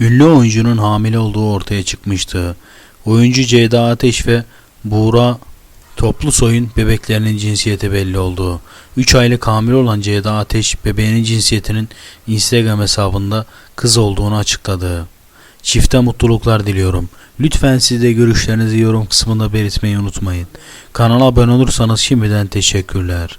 Ünlü oyuncunun hamile olduğu ortaya çıkmıştı. Oyuncu Ceyda Ateş ve Buğra Toplusoy'un bebeklerinin cinsiyeti belli oldu. 3 aylık hamile olan Ceyda Ateş bebeğinin cinsiyetinin Instagram hesabında kız olduğunu açıkladı. Çifte mutluluklar diliyorum. Lütfen siz de görüşlerinizi yorum kısmında belirtmeyi unutmayın. Kanala abone olursanız şimdiden teşekkürler.